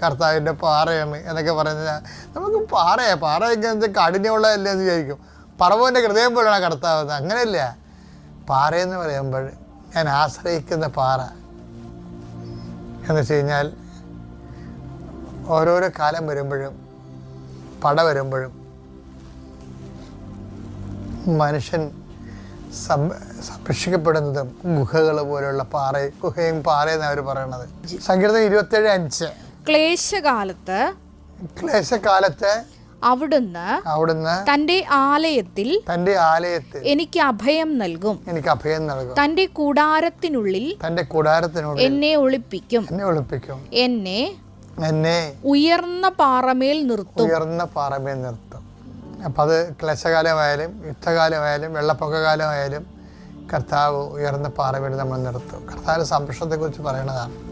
കർത്താവിന്റെ പാറയാണ് എന്നൊക്കെ പറയുന്നത് നമുക്ക് പാറയാ. പാറയൊക്കെ എന്ത് കഠിനമുള്ളതല്ലേ എന്ന് വിചാരിക്കും. പറവന്റെ ഹൃദയം പോലെയാണ് കർത്താവ്. അങ്ങനെയല്ല. പാറയെന്ന് പറയുമ്പോൾ ഞാൻ ആശ്രയിക്കുന്ന പാറ എന്ന് വെച്ച് കഴിഞ്ഞാൽ ഓരോരോ കാലം വരുമ്പോഴും പട വരുമ്പോഴും മനുഷ്യൻ സംരക്ഷിക്കപ്പെടുന്നതും ഗുഹകൾ പോലെയുള്ള പാറ ഗുഹയും പാറയെന്ന് അവർ പറയണത്. സങ്കീർത്തനം ഇരുപത്തേഴ് അഞ്ച്. ക്ലേശകാലത്ത് ക്ലേശകാലത്ത് അവിടുന്ന് അവിടുന്ന് തന്റെ ആലയത്തിൽ തന്റെ ആലയത്തിൽ എനിക്ക് അഭയം നൽകും. എനിക്ക് അഭയം നൽകും. തന്റെ കൂടാരത്തിനുള്ളിൽ തന്റെ കൂടാരത്തിനുള്ളിൽ എന്നെ ഒളിപ്പിക്കും. എന്നെ ഒളിപ്പിക്കും. എന്നെ എന്നെ ഉയർന്ന പാറമേൽ നിർത്തും. ഉയർന്ന പാറമേൽ നിർത്തും. അപ്പം അത് ക്ലേശകാലമായാലും യുദ്ധകാലമായാലും വെള്ളപ്പൊക്കകാലമായാലും കർത്താവ് ഉയർന്ന പാറമേൽ നമ്മൾ നിർത്തും. കർത്താവിന്റെ സംരക്ഷണത്തെക്കുറിച്ച് പറയണതാണ്.